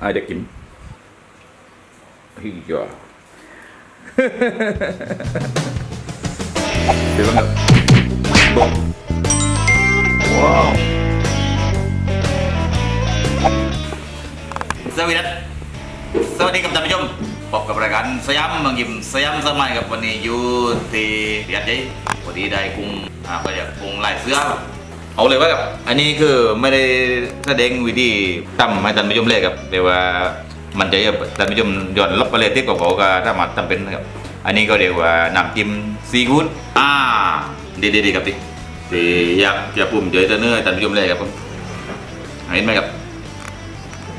Ajakin. Iya. Film nggak? Bom. Wow. Sawidat. สวัสดีครับท่านผู้ชมพบกับรายการสยามบางยิมสยามสมัยกับวันนี้อยู่ที่เดีดยัยบอดี้ได้กุ้งอ่าก็อยากกุ้งลายเสื้อ เอาเลยว่ากับอันนี้คือไม่ได้แสดงวิธีทำให้ท่านผู้ชมเลยครับแต่ว่ามันจะให้ท่านผู้ชมย้อนรับไปเลยที่กับเขาก็สามารถทำเป็นนะครับ อันนี้ก็เรียกว่าน้ำจิ้มซีฟู้ดอ่าดีดีดีครับดิที่อยากจะปุ่มเจอท่านเนื้อให้ท่านผู้ชมเลยครับผมเห็นไหมครับ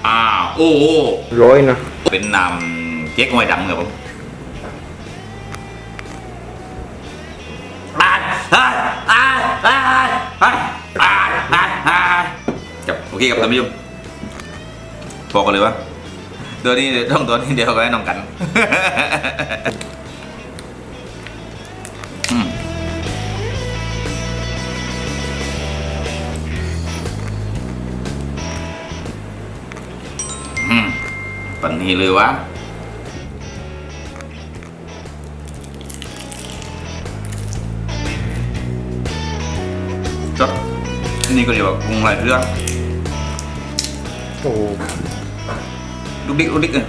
อ่าโอ้โหร้อยนะเป็นน้ำเก๊กงวยดำครับผมอ่าอ่าอ่าอ่าอ่าอ่า เคครับท่านผู้ชมบอกกันเลยว่าตัวนี้ต้องตัวนี้เดียวก็ให้น้องกันอืมปันนี้เลยวะจดนี่ก็เรียว่ากุ้งลายเรื่อ อ้โหลูกดิ๊กลูกดิ๊กเลย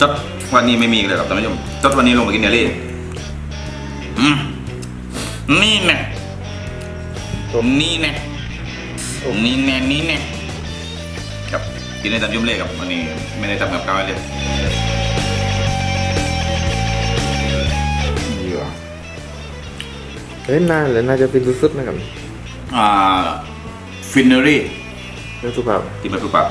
จดวันนี้ไม่มีอีกเลยครับท่านผู้ชมจดวันนี้ลงไปกินเนลลี่อืมนี่แน่นี่แน่นี่แน่นี่แน่ครับกินในตามยุ่มเล่ครับวันนี้ไม่ได้ทำกับข้าวให้เลยเหี้ยเฮ้ยน่าเลยน่าจะเป็นสุดๆนะครับอ่าฟินเนอรี่ เนื้อสุปับกินมาสุปับ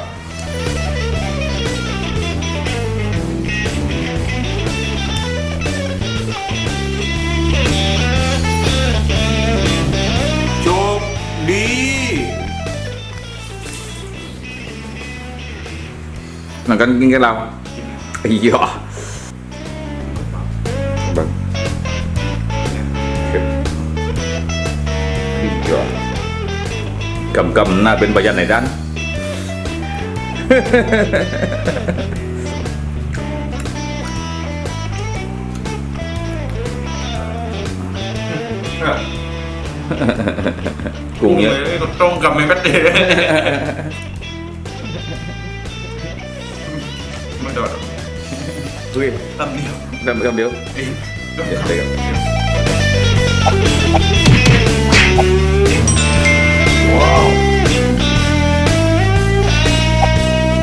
จบดีหลังกันกินกันเราอีกเหรอ cầm cầm na bên bà dân này rắn cùng nhé trong cầm mình bắt đi mới đọt Duy Cầm điếu. Cầm điếu. Đi Cầm. điếu